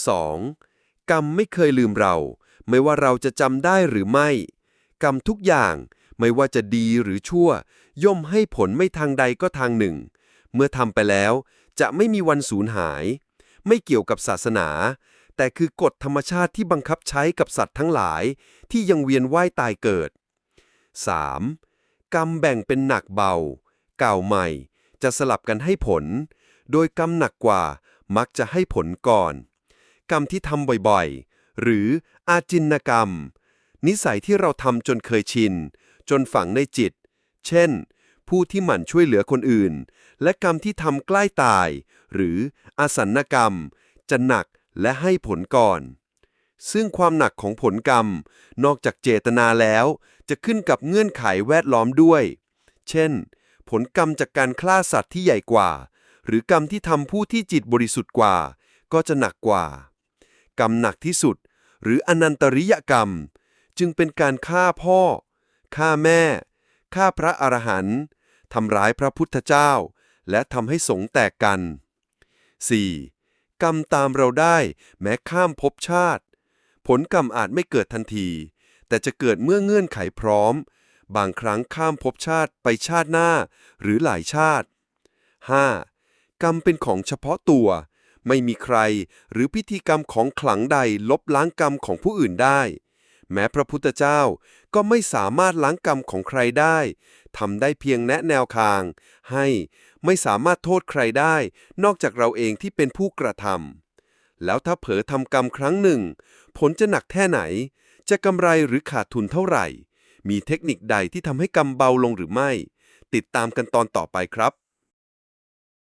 2. กรรมไม่เคยลืมเรา ไม่ว่าเราจะจำได้หรือไม่ กรรมทุกอย่างไม่ว่าจะดีหรือชั่ว ย่อมให้ผลไม่ทางใดก็ทางหนึ่ง เมื่อทำไปแล้ว จะไม่มีวันสูญหาย ไม่เกี่ยวกับศาสนา แต่คือกฎธรรมชาติที่บังคับใช้กับสัตว์ทั้งหลาย ที่ยังเวียนว่ายตายเกิด 3. กรรมแบ่งเป็นหนักเบา เก่าใหม่ จะสลับกันให้ผล โดยกรรมหนักกว่ามักจะให้ผลก่อน กรรมที่ทำบ่อยๆ หรืออาจินกรรม นิสัยที่เราทำจนเคยชิน จนฝังในจิต เช่น ผู้ที่หมั่นช่วยเหลือคนอื่น และกรรมที่ทำใกล้ตาย หรืออาสันกรรม จะหนักและให้ผลก่อน ซึ่งความหนักของผลกรรม นอกจากเจตนาแล้ว จะขึ้นกับเงื่อนไขแวดล้อมด้วย เช่น ผลกรรมจากการฆ่าสัตว์ที่ใหญ่กว่า หรือกรรมที่ทำผู้ที่จิตบริสุทธิ์กว่า ก็จะหนักกว่า กรรมหนักที่สุด หรืออนันตริยกรรม จึงเป็นการฆ่าพ่อ ฆ่าแม่ ฆ่าพระอรหันต์ทำร้ายพระพุทธเจ้า และทำให้สงแตกกัน 4. กรรมตามเราได้แม้ข้ามภพชาติ ผลกรรมอาจไม่เกิดทันที แต่จะเกิดเมื่อเงื่อนไขพร้อม บางครั้งข้ามภพชาติไปชาติหน้า หรือหลายชาติ 5. กรรมเป็นของเฉพาะตัว ไม่มีใคร หรือพิธีกรรมของขลังใดลบล้างกรรมของผู้อื่นได้ แม้พระพุทธเจ้าก็ไม่สามารถล้างกรรมของใครได้ทำได้เพียงแนะแนวทาง ให้ไม่สามารถโทษใครได้ นอกจากเราเองที่เป็นผู้กระทำแล้วถ้าเผลอทำกรรมครั้งหนึ่ง ผลจะหนักแค่ไหน จะกำไรหรือขาดทุนเท่าไหร่ มีเทคนิคใดที่ทำให้กรรมเบาลงหรือไม่ ติดตามกันตอนต่อไปครับ